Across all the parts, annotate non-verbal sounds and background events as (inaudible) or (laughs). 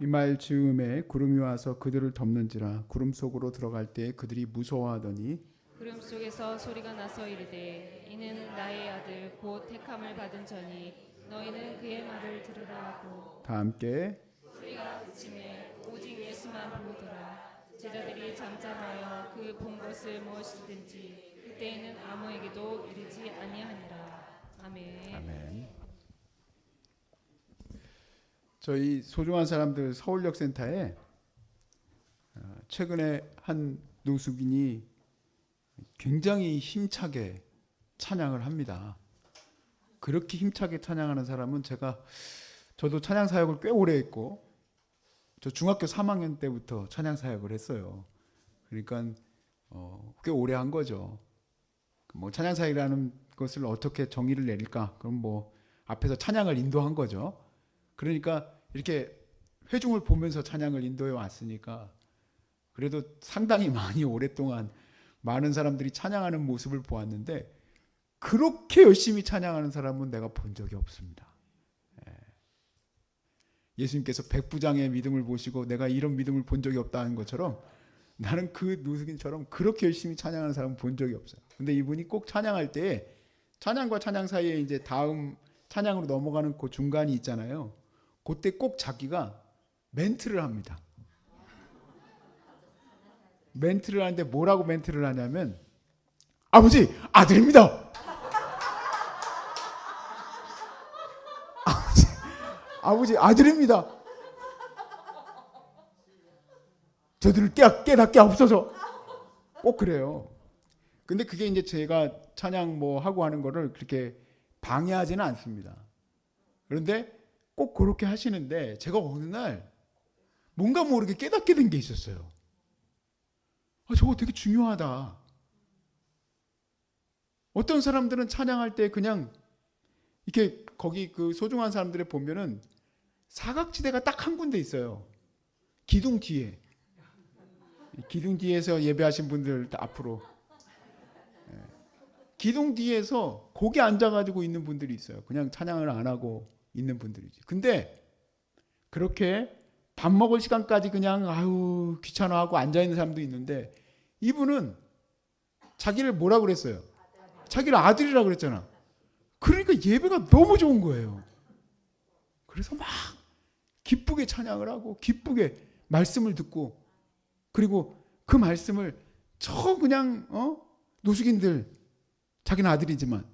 이말 즈음에 구름이 와서 그들을 덮는지라 구름 속으로 들어갈 때 그들이 무서워하더니 구름 속에서 소리가 나서 이르되 이는 나의 아들 곧 택함을 받은 자니 너희는 그의 말을 들으라 하고 다 함께 소리가 그침에 오직 예수만 보이더라 제자들이 잠잠하여 그 본 것을 무엇이든지 그때에는 아무에게도 이르지 아니하니라 아멘. 아멘. 저희 소중한 사람들 서울역 센터에 어, 최근에 한 노숙인이 굉장히 힘차게 찬양을 합니다. 그렇게 힘차게 찬양하는 사람은 제가 저도 찬양 사역을 꽤 오래 했고 저 중학교 3학년 때부터 찬양 사역을 했어요. 그러니까 어, 꽤 오래 한 거죠. 뭐 찬양 사역이라는 것을 어떻게 정의를 내릴까? 그럼 뭐 앞에서 찬양을 인도한 거죠. 그러니까 이렇게 회중을 보면서 찬양을 인도해 왔으니까 그래도 상당히 많이 오랫동안 많은 사람들이 찬양하는 모습을 보았는데 그렇게 열심히 찬양하는 사람은 내가 본 적이 없습니다. 예. 예수님께서 백부장의 믿음을 보시고 내가 이런 믿음을 본 적이 없다는 것처럼 나는 그 노숙인처럼 그렇게 열심히 찬양하는 사람은 본 적이 없어요. 근데 이분이 꼭 찬양할 때 찬양과 찬양 사이에 이제 다음 찬양으로 넘어가는 그 중간이 있잖아요. 그때 꼭 자기가 멘트를 합니다. 멘트를 하는데 뭐라고 멘트를 하냐면 아버지 아들입니다. 아버지 아버지 아들입니다. 저들을 깨, 깨닫게 없어서 꼭 그래요. 근데 그게 이제 제가 찬양 뭐 하고 하는 거를 그렇게 방해하지는 않습니다. 그런데 꼭 그렇게 하시는데 제가 어느 날 뭔가 모르게 깨닫게 된 게 있었어요. 아, 저거 되게 중요하다. 어떤 사람들은 찬양할 때 그냥 이렇게 거기 그 소중한 사람들에 보면은 사각지대가 딱 한 군데 있어요. 기둥 뒤에. 기둥 뒤에서 예배하신 분들 앞으로 예. 기둥 뒤에서 거기 앉아가지고 있는 분들이 있어요. 그냥 찬양을 안 하고 있는 분들이지. 근데 그렇게 밥 먹을 시간까지 그냥 아유 귀찮아하고 앉아 있는 사람도 있는데 이분은 자기를 뭐라 그랬어요? 자기를 아들이라 그랬잖아. 그러니까 예배가 너무 좋은 거예요. 그래서 막 기쁘게 찬양을 하고 기쁘게 말씀을 듣고 그리고 그 말씀을 저 그냥 어 노숙인들 자기는 아들이지만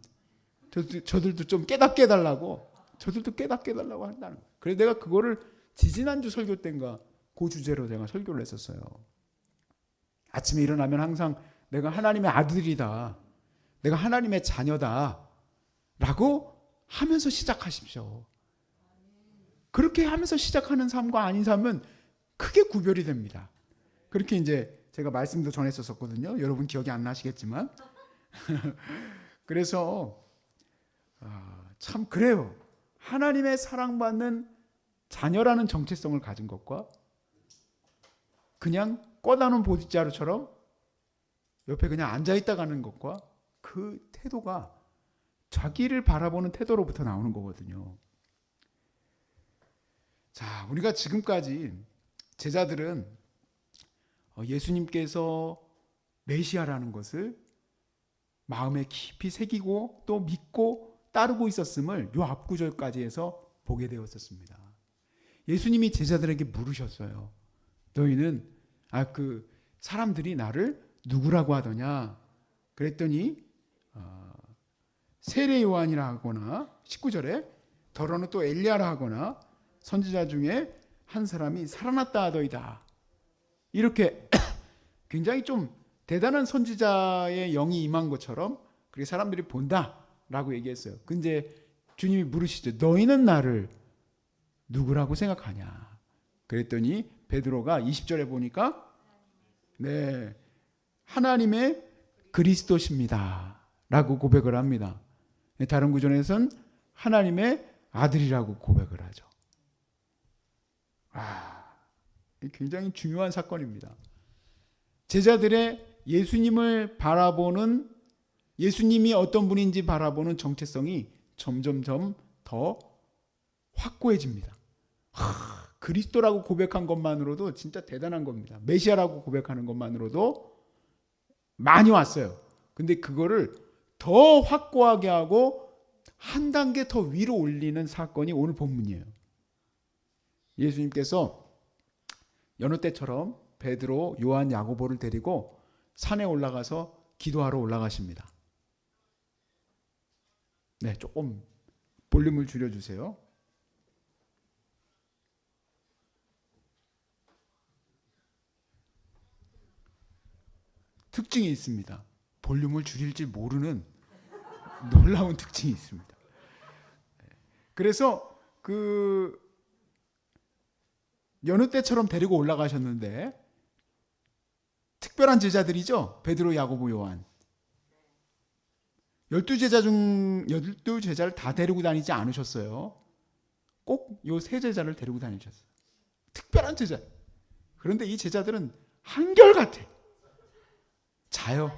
저들, 저들도 좀 깨닫게 해달라고 저들도 깨닫게 해달라고 한다는 거예요. 그래서 내가 그거를 지지난주 설교 때인가 그 주제로 제가 설교를 했었어요. 아침에 일어나면 항상 내가 하나님의 아들이다. 내가 하나님의 자녀다. 라고 하면서 시작하십시오. 그렇게 하면서 시작하는 삶과 아닌 삶은 크게 구별이 됩니다. 그렇게 이제 제가 말씀도 전했었거든요. 여러분 기억이 안 나시겠지만. (laughs) 그래서 아, 참 그래요. 하나님의 사랑받는 자녀라는 정체성을 가진 것과 그냥 꺼다놓은 보디자루처럼 옆에 그냥 앉아 있다 가는 것과 그 태도가 자기를 바라보는 태도로부터 나오는 거거든요. 자, 우리가 지금까지 제자들은 어, 예수님께서 메시아라는 것을 마음에 깊이 새기고 또 믿고 따르고 있었음을 요 앞구절까지 해서 보게 되었었습니다. 예수님이 제자들에게 물으셨어요. 너희는 아 그 사람들이 나를 누구라고 하더냐? 그랬더니 어, 세례 요한이라 하거나 19절에 더러는 또 엘리야라 하거나 선지자 중에 한 사람이 살아났다 하더이다. 이렇게 (coughs) 굉장히 좀 대단한 선지자의 영이 임한 것처럼 그렇게 사람들이 본다 라고 얘기했어요. 근데 주님이 물으시죠. 너희는 나를 누구라고 생각하냐? 그랬더니 베드로가 20절에 보니까 네. 하나님의 그리스도십니다 라고 고백을 합니다. 네, 다른 구절에선 하나님의 아들이라고 고백을 하죠. 아, 굉장히 중요한 사건입니다. 제자들의 예수님을 바라보는 예수님이 어떤 분인지 바라보는 정체성이 점점점 더 확고해집니다. 하, 그리스도라고 고백한 것만으로도 진짜 대단한 겁니다. 메시아라고 고백하는 것만으로도 많이 왔어요. 근데 그거를 더 확고하게 하고 한 단계 더 위로 올리는 사건이 오늘 본문이에요. 예수님께서 여느 때처럼 베드로, 요한, 야고보를 데리고 산에 올라가서 기도하러 올라가십니다. 네, 조금 볼륨을 줄여 주세요. 특징이 있습니다. 볼륨을 줄일지 모르는 놀라운 특징이 있습니다. 그래서 그 여느 때처럼 데리고 올라가셨는데 특별한 제자들이죠. 베드로, 야고보, 요한. 열두 제자 중 열두 제자를 다 데리고 다니지 않으셨어요. 꼭 요 세 제자를 데리고 다니셨어요. 특별한 제자. 그런데 이 제자들은 한결같아. 자요.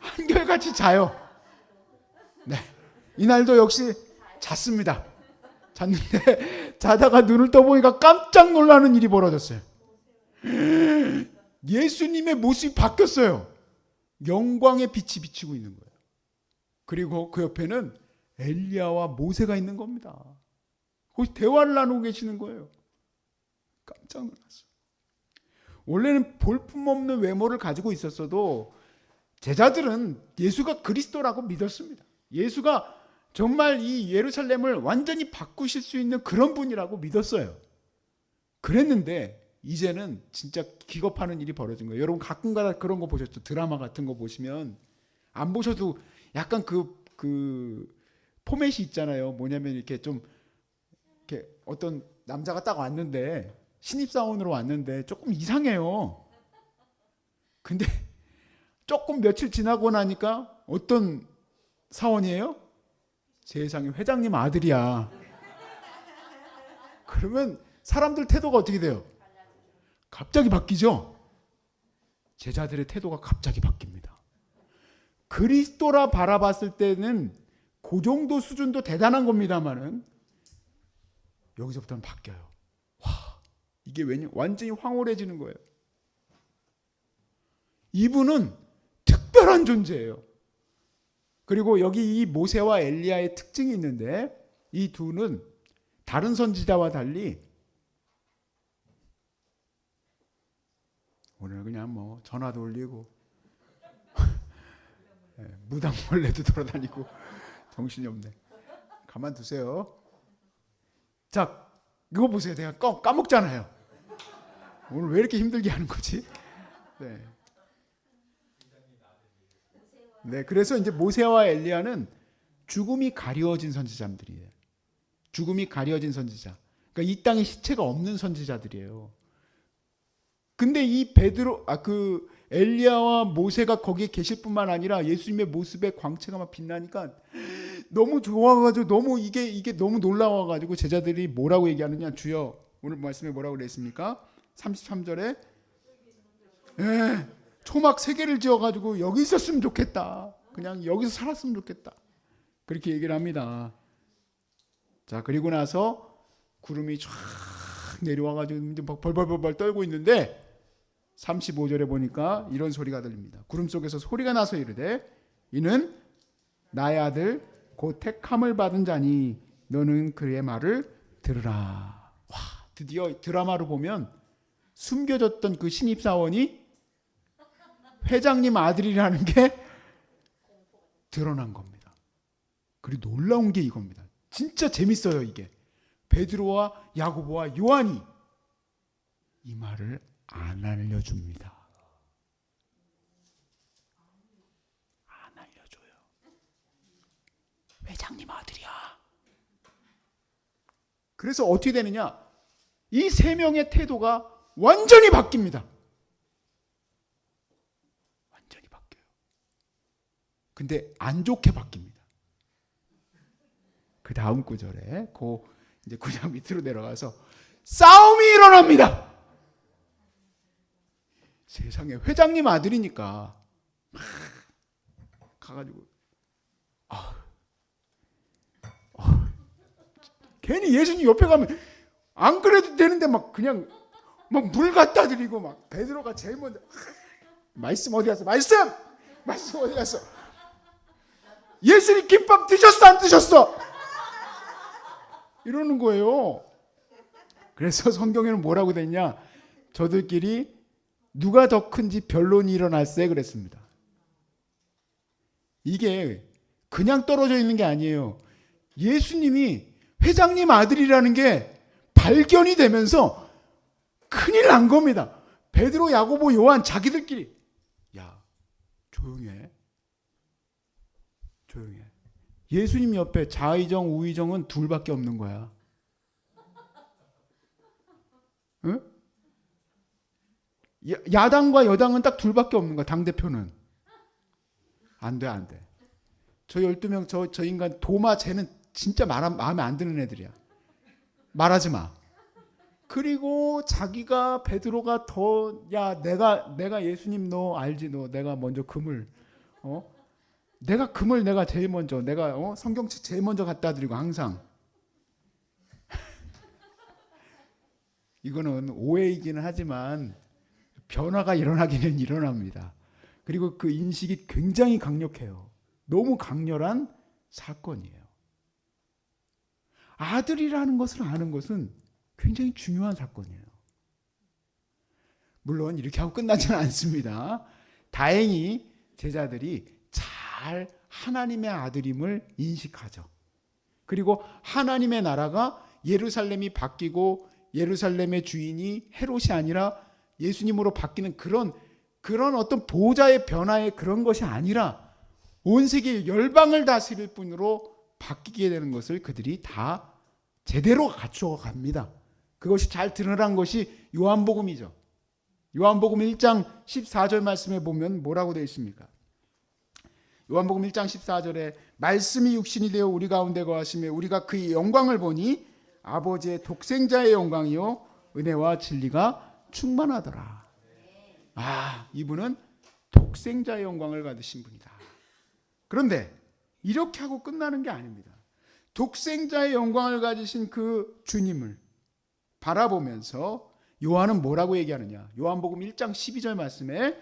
한결같이 자요. 네. 이날도 역시 잤습니다. 잤는데 (laughs) 자다가 눈을 떠보니까 깜짝 놀라는 일이 벌어졌어요. 예수님의 모습이 바뀌었어요. 영광의 빛이 비치고 있는 거예요. 그리고 그 옆에는 엘리야와 모세가 있는 겁니다. 거기 대화를 나누고 계시는 거예요. 깜짝 놀랐어요. 원래는 볼품없는 외모를 가지고 있었어도 제자들은 예수가 그리스도라고 믿었습니다. 예수가 정말 이 예루살렘을 완전히 바꾸실 수 있는 그런 분이라고 믿었어요. 그랬는데 이제는 진짜 기겁하는 일이 벌어진 거예요. 여러분 가끔가다 그런 거 보셨죠? 드라마 같은 거 보시면 안 보셔도 약간 그, 그 포맷이 있잖아요. 뭐냐면 이렇게 좀 이렇게 어떤 남자가 딱 왔는데 신입사원으로 왔는데 조금 이상해요. 근데 (laughs) 조금 며칠 지나고 나니까 어떤 사원이에요? 세상에 회장님 아들이야. 그러면 사람들 태도가 어떻게 돼요? 갑자기 바뀌죠? 제자들의 태도가 갑자기 바뀝니다. 그리스도라 바라봤을 때는 그 정도 수준도 대단한 겁니다만은 여기서부터는 바뀌어요. 와, 이게 왜냐? 완전히 황홀해지는 거예요. 이분은 특별한 존재예요. 그리고 여기 이 모세와 엘리야의 특징이 있는데 이 두는 다른 선지자와 달리 오늘 그냥 뭐 전화도 올리고 (laughs) 예, 무당벌레도 돌아다니고 정신이 없네. 가만 두세요. 자, 이거 보세요. 내가 까, 까먹잖아요. 오늘 왜 이렇게 힘들게 하는 거지? 네. 네, 그래서 이제 모세와 엘리야는 죽음이 가려진 선지자들이에요. 죽음이 가려진 선지자. 그러니까 이 땅에 시체가 없는 선지자들이에요. 근데 이 베드로 아 그 엘리야와 모세가 거기에 계실 뿐만 아니라 예수님의 모습에 광채가 막 빛나니까 너무 좋아가지고 너무 이게 이게 너무 놀라워가지고 제자들이 뭐라고 얘기하느냐 주여 오늘 말씀에 뭐라고 그랬습니까? 33절에 예, 초막 세 개를 지어가지고 여기 있었으면 좋겠다. 그냥 여기서 살았으면 좋겠다. 그렇게 얘기를 합니다. 자 그리고 나서 구름이 쫙 내려와가지고 벌벌벌벌 떨고 있는데 35절에 보니까 이런 소리가 들립니다. 구름 속에서 소리가 나서 이르되 이는 나의 아들 곧 택함을 받은 자니 너는 그의 말을 들으라. 와 드디어 드라마로 보면 숨겨졌던 그 신입 사원이 회장님 아들이라는 게 드러난 겁니다. 그리고 놀라운 게 이겁니다. 진짜 재밌어요, 이게. 베드로와 야고보와 요한이 이 말을 안 알려줍니다. 안 알려줘요. 회장님 아들이야. 그래서 어떻게 되느냐? 이 세 명의 태도가 완전히 바뀝니다. 완전히 바뀌어요. 근데 안 좋게 바뀝니다. 그 다음 구절에 그 이제 구장 밑으로 내려가서 싸움이 일어납니다. 세상에 회장님 아들이니까 막 가가지고 아, 아, 괜히 예수님 옆에 가면 안 그래도 되는데 막 그냥 막 물 갖다 드리고 막 베드로가 제일 먼저 말씀 어디 갔어? 말씀 말씀 어디 갔어? 예수님 김밥 드셨어 안 드셨어? 이러는 거예요. 그래서 성경에는 뭐라고 됐냐? 저들끼리 누가 더 큰지 변론이 일어날세 그랬습니다. 이게 그냥 떨어져 있는 게 아니에요. 예수님이 회장님 아들이라는 게 발견이 되면서 큰일 난 겁니다. 베드로, 야고보, 요한 자기들끼리 야 조용해, 조용해. 예수님 옆에 좌의정, 우의정은 둘밖에 없는 거야. 응? 야- 야당과 여당은 딱 둘밖에 없는 거야. 당 대표는 안 돼, 안 돼. 저 12명 저, 저 인간 도마 쟤는 진짜 말 마음에 안 드는 애들이야. 말하지 마. 그리고 자기가 베드로가 더 야 내가 내가 예수님 너 알지 너 내가 먼저 금을 어 내가 금을 내가 제일 먼저 내가 어 성경책 제일 먼저 갖다 드리고 항상 (laughs) 이거는 오해이기는 하지만 변화가 일어나기는 일어납니다. 그리고 그 인식이 굉장히 강력해요. 너무 강렬한 사건이에요. 아들이라는 것을 아는 것은 굉장히 중요한 사건이에요. 물론 이렇게 하고 끝나지는 않습니다. 다행히 제자들이 잘 하나님의 아들임을 인식하죠. 그리고 하나님의 나라가 예루살렘이 바뀌고 예루살렘의 주인이 헤롯이 아니라 예수님으로 바뀌는 그런 그런 어떤 보호자의 변화의 그런 것이 아니라 온 세계 열방을 다스릴 분으로 바뀌게 되는 것을 그들이 다 제대로 갖추어 갑니다. 그것이 잘 드러난 것이 요한복음이죠. 요한복음 1장 14절 말씀에 보면 뭐라고 되어 있습니까? 요한복음 1장 14절에 말씀이 육신이 되어 우리 가운데 거하심에 우리가 그의 영광을 보니 아버지의 독생자의 영광이요 은혜와 진리가 충만하더라. 아, 이분은 독생자의 영광을 받으신 분이다. 그런데 이렇게 하고 끝나는 게 아닙니다. 독생자의 영광을 가지신 그 주님을 바라보면서 요한은 뭐라고 얘기하느냐? 요한복음 1장 12절 말씀에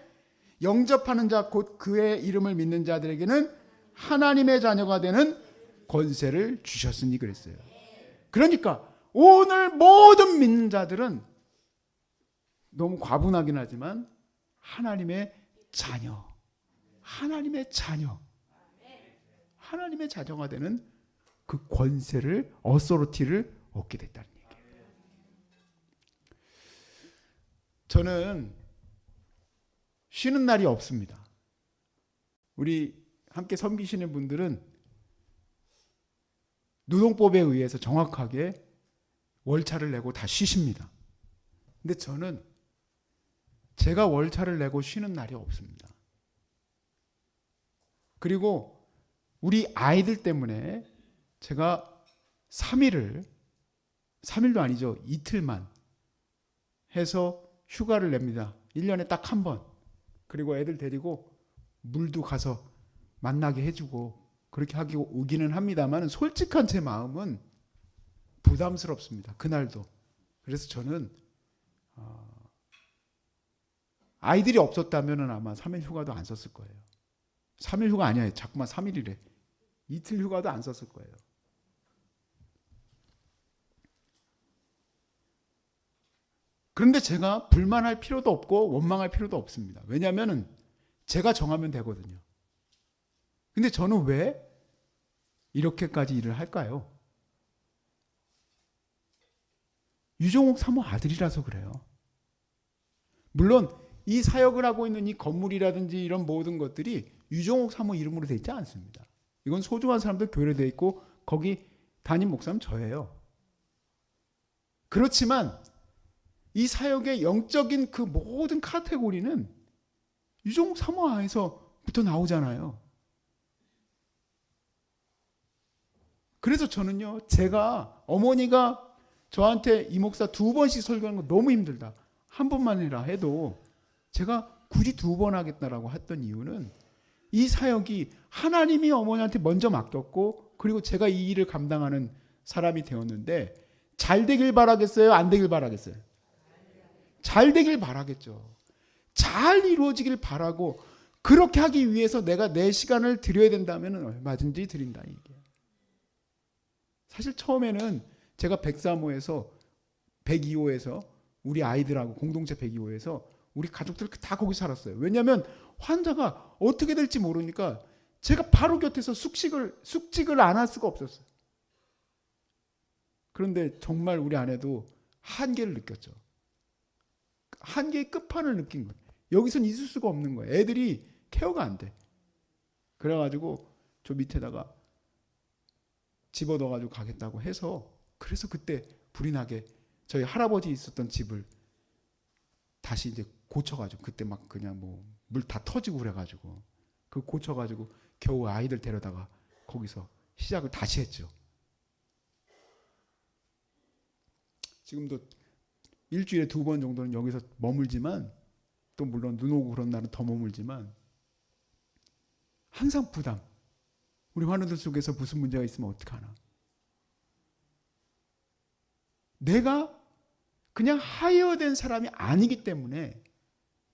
영접하는 자 곧 그의 이름을 믿는 자들에게는 하나님의 자녀가 되는 권세를 주셨으니 그랬어요. 그러니까 오늘 모든 믿는 자들은 너무 과분하긴 하지만 하나님의 자녀, 하나님의 자녀, 하나님의 자녀가 되는 그 권세를 어소로티를 얻게 됐다는 얘기예요. 저는 쉬는 날이 없습니다. 우리 함께 섬기시는 분들은 노동법에 의해서 정확하게 월차를 내고 다 쉬십니다. 근데 저는 제가 월차를 내고 쉬는 날이 없습니다. 그리고 우리 아이들 때문에 제가 3일을 3일도 아니죠. 이틀만 해서 휴가를 냅니다. 1년에 딱 한 번. 그리고 애들 데리고 물도 가서 만나게 해주고 그렇게 하기 오기는 합니다만 솔직한 제 마음은 부담스럽습니다. 그날도. 그래서 저는 어, 아이들이 없었다면 아마 3일 휴가도 안 썼을 거예요. 3일 휴가 아니야. 자꾸만 3일이래. 이틀 휴가도 안 썼을 거예요. 그런데 제가 불만할 필요도 없고 원망할 필요도 없습니다. 왜냐하면 제가 정하면 되거든요. 근데 저는 왜 이렇게까지 일을 할까요? 유종옥 사모 아들이라서 그래요. 물론 이 사역을 하고 있는 이 건물이라든지 이런 모든 것들이 유종옥 사모 이름으로 되어 있지 않습니다. 이건 소중한 사람들 교회로 되어 있고 거기 담임 목사는 저예요. 그렇지만 이 사역의 영적인 그 모든 카테고리는 유종옥 사모아에서부터 나오잖아요. 그래서 저는요, 제가 어머니가 저한테 이 목사 두 번씩 설교하는 거 너무 힘들다. 한 번만 해라 해도 제가 굳이 두 번 하겠다라고 했던 이유는 이 사역이 하나님이 어머니한테 먼저 맡겼고 그리고 제가 이 일을 감당하는 사람이 되었는데 잘 되길 바라겠어요? 안 되길 바라겠어요? 잘 되길 바라겠죠. 잘 이루어지길 바라고 그렇게 하기 위해서 내가 내 시간을 드려야 된다면 얼마든지 드린다 이게. 사실 처음에는 제가 103호에서 102호에서 우리 아이들하고 공동체 102호에서 우리 가족들 다 거기 살았어요. 왜냐하면 환자가 어떻게 될지 모르니까 제가 바로 곁에서 숙식을 숙직을 안 할 수가 없었어요. 그런데 정말 우리 아내도 한계를 느꼈죠. 한계의 끝판을 느낀 거예요. 여기선 있을 수가 없는 거예요. 애들이 케어가 안 돼. 그래가지고 저 밑에다가 집어넣어가지고 가겠다고 해서 그래서 그때 불이 나게 저희 할아버지 있었던 집을 다시 이제 고쳐가지고 그때 막 그냥 뭐 물 다 터지고 그래가지고 그 고쳐가지고 겨우 아이들 데려다가 거기서 시작을 다시 했죠. 지금도 일주일에 두 번 정도는 여기서 머물지만 또 물론 눈 오고 그런 날은 더 머물지만 항상 부담. 우리 환우들 속에서 무슨 문제가 있으면 어떡하나. 내가 그냥 하이어된 사람이 아니기 때문에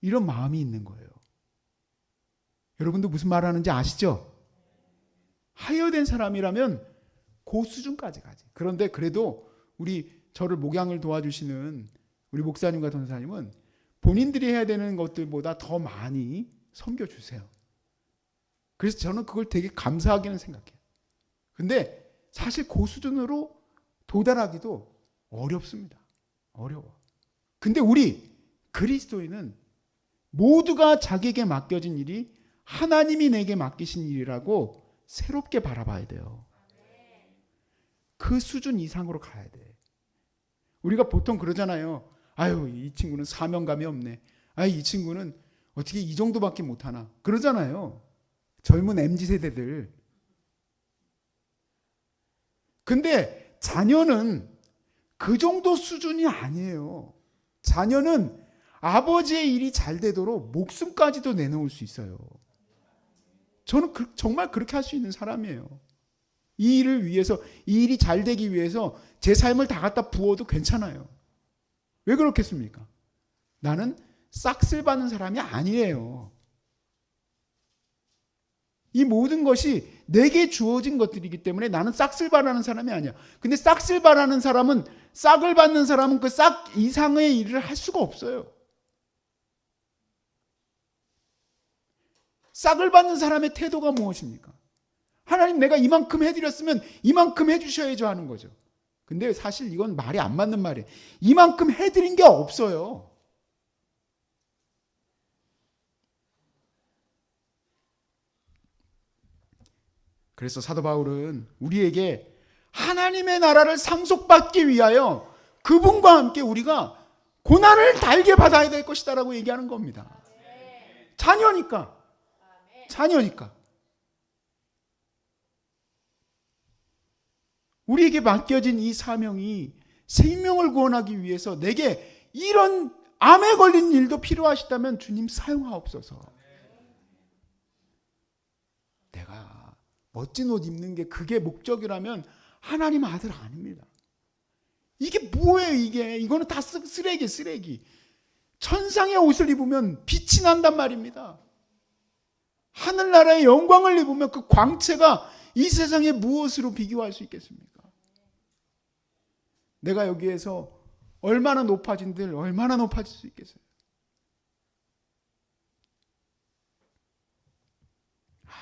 이런 마음이 있는 거예요. 여러분도 무슨 말 하는지 아시죠? 하이어된 사람이라면 그 수준까지 가지. 그런데 그래도 우리 저를 목양을 도와주시는 우리 목사님과 전사님은 본인들이 해야 되는 것들보다 더 많이 섬겨주세요. 그래서 저는 그걸 되게 감사하게는 생각해요. 근데 사실 그 수준으로 도달하기도 어렵습니다. 어려워. 근데 우리 그리스도인은 모두가 자기에게 맡겨진 일이 하나님이 내게 맡기신 일이라고 새롭게 바라봐야 돼요. 그 수준 이상으로 가야 돼. 우리가 보통 그러잖아요. 아유, 이 친구는 사명감이 없네. 아, 이 친구는 어떻게 이 정도밖에 못하나. 그러잖아요. 젊은 MZ 세대들. 근데 자녀는 그 정도 수준이 아니에요. 자녀는 아버지의 일이 잘 되도록 목숨까지도 내놓을 수 있어요. 저는 그, 정말 그렇게 할 수 있는 사람이에요. 이 일을 위해서, 이 일이 잘 되기 위해서 제 삶을 다 갖다 부어도 괜찮아요. 왜 그렇겠습니까? 나는 싹쓸 받는 사람이 아니에요. 이 모든 것이 내게 주어진 것들이기 때문에 나는 싹쓸 바라는 사람이 아니야. 근데 싹쓸 바라는 사람은 싹을 받는 사람은 그 싹 이상의 일을 할 수가 없어요. 싹을 받는 사람의 태도가 무엇입니까? 하나님 내가 이만큼 해드렸으면 이만큼 해주셔야죠 하는 거죠. 근데 사실 이건 말이 안 맞는 말이에요. 이만큼 해드린 게 없어요. 그래서 사도 바울은 우리에게 하나님의 나라를 상속받기 위하여 그분과 함께 우리가 고난을 달게 받아야 될 것이다라고 얘기하는 겁니다. 자녀니까. 자녀니까. 우리에게 맡겨진 이 사명이 생명을 구원하기 위해서 내게 이런 암에 걸린 일도 필요하시다면 주님 사용하옵소서. 내가 멋진 옷 입는 게 그게 목적이라면 하나님 아들 아닙니다. 이게 뭐예요, 이게? 이거는 다 쓰- 쓰레기, 쓰레기. 천상의 옷을 입으면 빛이 난단 말입니다. 하늘나라의 영광을 입으면 그 광채가 이 세상에 무엇으로 비교할 수 있겠습니까? 내가 여기에서 얼마나 높아진들 얼마나 높아질 수 있겠어요?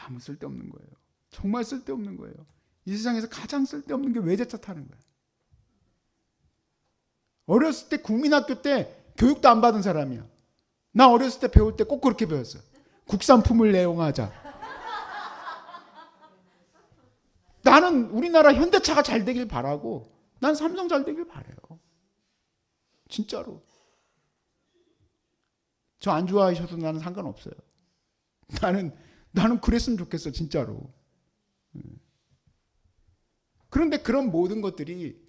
아무 쓸데없는 거예요. 정말 쓸데없는 거예요. 이 세상에서 가장 쓸데없는 게 외제차 타는 거예요. 어렸을 때 국민학교 때 교육도 안 받은 사람이야. 나 어렸을 때 배울 때 꼭 그렇게 배웠어요. 국산품을 내용하자. 나는 우리나라 현대차가 잘 되길 바라고 난 삼성 잘 되길 바래요. 진짜로. 저 안 좋아하셔도 나는 상관없어요. 나는 나는 그랬으면 좋겠어 진짜로. 음. 그런데 그런 모든 것들이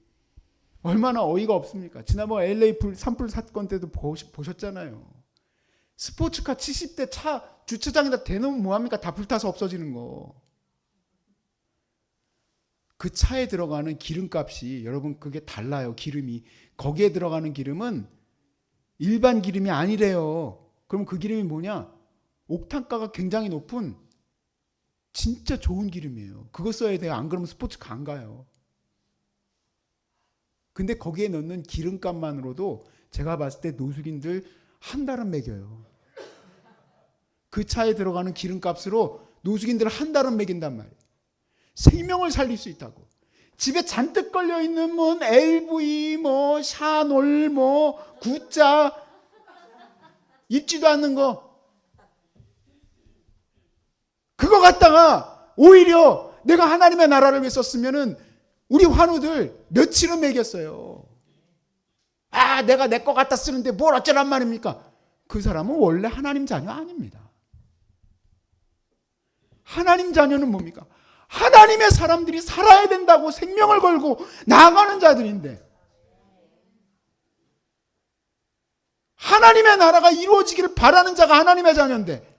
얼마나 어이가 없습니까? 지난번 LA 불 산불 사건 때도 보셨잖아요. 스포츠카 70대 차 주차장에다 대놓으면 뭐합니까? 다 불타서 없어지는 거. 그 차에 들어가는 기름값이 여러분 그게 달라요. 기름이 거기에 들어가는 기름은 일반 기름이 아니래요. 그럼 그 기름이 뭐냐? 옥탄가가 굉장히 높은 진짜 좋은 기름이에요. 그거 써야 돼요. 안 그러면 스포츠카 안 가요. 근데 거기에 넣는 기름값만으로도 제가 봤을 때 노숙인들 한 달은 먹여요. 그 차에 들어가는 기름값으로 노숙인들 한 달은 먹인단 말이에요. 생명을 살릴 수 있다고. 집에 잔뜩 걸려 있는 뭐 LV 뭐 샤놀 뭐 구짜 입지도 않는 거 그거 갖다가 오히려 내가 하나님의 나라를 위해 썼으면은 우리 환우들 며칠은 먹였어요. 아, 내가 내 거 갖다 쓰는데 뭘 어쩌란 말입니까? 그 사람은 원래 하나님 자녀 아닙니다. 하나님 자녀는 뭡니까? 하나님의 사람들이 살아야 된다고 생명을 걸고 나아가는 자들인데 하나님의 나라가 이루어지기를 바라는 자가 하나님의 자녀인데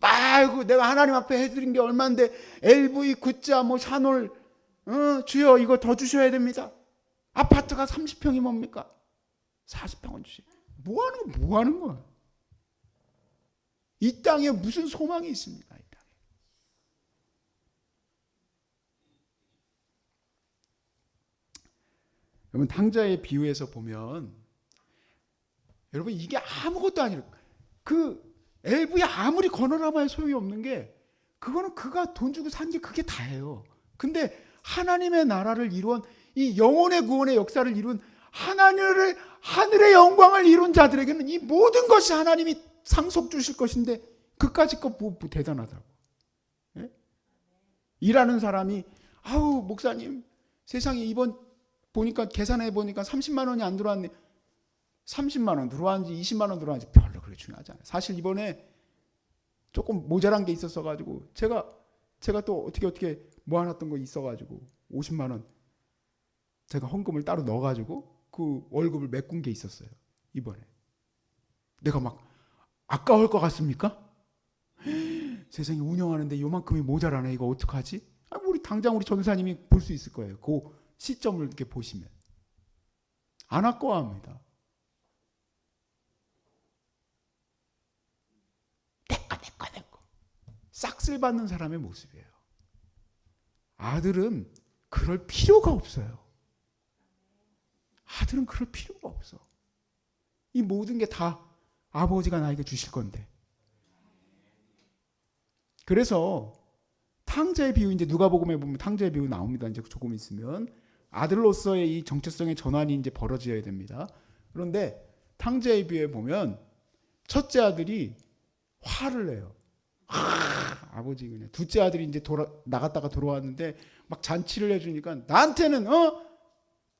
아이고 내가 하나님 앞에 해드린 게 얼마인데 LV 굿자 뭐 샤놀 어, 주여 이거 더 주셔야 됩니다. 아파트가 30평이 뭡니까? 40평은 주시. 뭐 하는 거, 뭐 하는 거야? 이 땅에 무슨 소망이 있습니까? 이 땅에. 여러분 탕자의 비유에서 보면 여러분 이게 아무것도 아니라 그 LV에 아무리 건어라마야 소용이 없는 게 그거는 그가 돈 주고 산 게 그게 다예요. 근데 하나님의 나라를 이루은 이 영혼의 구원의 역사를 이룬 하나님의 하늘의 영광을 이룬 자들에게는 이 모든 것이 하나님이 상속 주실 것인데 그까짓 거 뭐, 뭐 대단하다고. 예? 일하는 사람이 아우 목사님 세상에 이번 보니까 계산해 보니까 30만 원이 안 들어왔네. 30만 원 들어왔는지 20만 원 들어왔는지 별로 그렇게 중요하지 않아요. 사실 이번에 조금 모자란 게 있었어 가지고 제가 제가 또 어떻게 어떻게 모아놨던 거 있어 가지고 50만 원 제가 헌금을 따로 넣어 가지고 그 월급을 메꾼 게 있었어요 이번에 내가 막 아까울 것 같습니까? (gasps) 세상에 운영하는데 요만큼이 모자라네 이거 어떡하지? 아, 우리 당장 우리 전사님이 볼 수 있을 거예요 그 시점을 이렇게 보시면 안 아까워합니다 내꺼 내꺼 내꺼 싹쓸 받는 사람의 모습이에요 아들은 그럴 필요가 없어요. 아들은 그럴 필요가 없어. 이 모든 게 다 아버지가 나에게 주실 건데. 그래서 탕자의 비유 이제 누가복음에 보면 탕자의 비유 나옵니다. 이제 조금 있으면 아들로서의 이 정체성의 전환이 이제 벌어져야 됩니다. 그런데 탕자의 비유에 보면 첫째 아들이 화를 내요. 아, 아버지 그냥 둘째 아들이 이제 돌아 나갔다가 들어왔는데 막 잔치를 해주니까 나한테는 어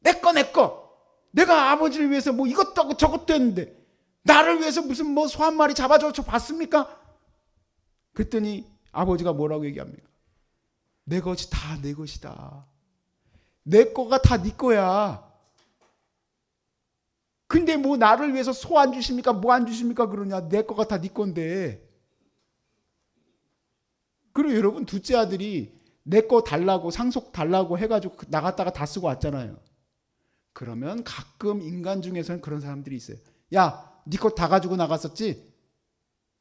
내 거 내 거 내가 아버지를 위해서 뭐 이것도 하고 저것도 했는데 나를 위해서 무슨 뭐 소 한 마리 잡아줘 저 봤습니까? 그랬더니 아버지가 뭐라고 얘기합니까? 내 것이 다 내 것이다. 내 거가 다 네 거야. 근데 뭐 나를 위해서 소 안 주십니까? 뭐 안 주십니까? 그러냐? 내 거가 다 네 건데. 그리고 여러분 둘째 아들이 내 거 달라고 상속 달라고 해가지고 나갔다가 다 쓰고 왔잖아요. 그러면 가끔 인간 중에서는 그런 사람들이 있어요. 야, 네 거 다 가지고 나갔었지?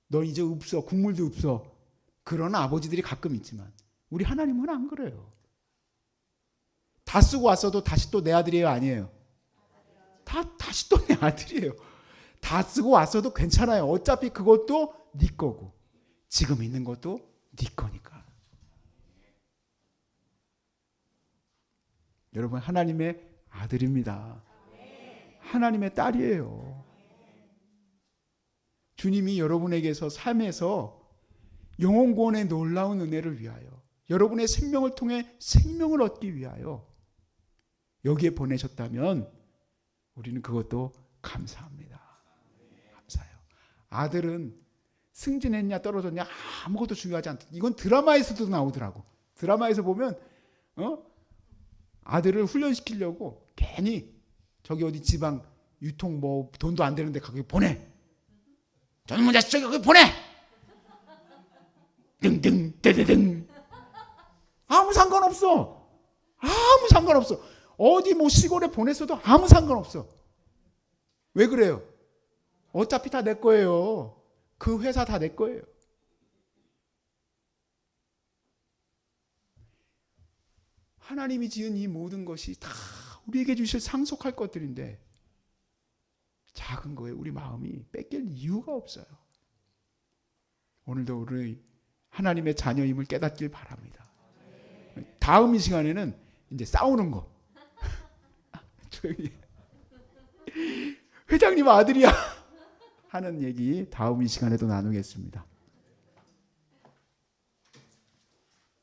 너 이제 없어. 국물도 없어. 그런 아버지들이 가끔 있지만 우리 하나님은 안 그래요. 다 쓰고 왔어도 다시 또 내 아들이에요, 아니에요? 다 다시 또 내 아들이에요. 다 쓰고 왔어도 괜찮아요. 어차피 그것도 네 거고 지금 있는 것도 네 거니까. 여러분 하나님의 아들입니다. 하나님의 딸이에요. 주님이 여러분에게서 삶에서 영혼 구원의 놀라운 은혜를 위하여 여러분의 생명을 통해 생명을 얻기 위하여 여기에 보내셨다면 우리는 그것도 감사합니다. 감사해요. 아들은 승진했냐 떨어졌냐 아무것도 중요하지 않다. 이건 드라마에서도 나오더라고. 드라마에서 보면 어? 아들을 훈련시키려고 괜히 저기 어디 지방 유통 뭐 돈도 안 되는데 거기 보내. 저놈의 자식 저기 거기 보내. 등등 떼대등. 아무 상관없어. 아무 상관없어. 어디 뭐 시골에 보냈어도 아무 상관없어. 왜 그래요? 어차피 다 내 거예요. 그 회사 다 내 거예요. 하나님이 지은 이 모든 것이 다 우리에게 주실 상속할 것들인데 작은 거에 우리 마음이 뺏길 이유가 없어요. 오늘도 우리 하나님의 자녀임을 깨닫길 바랍니다. 다음 이 시간에는 이제 싸우는 거. (laughs) 회장님 아들이야 하는 얘기 다음 이 시간에도 나누겠습니다.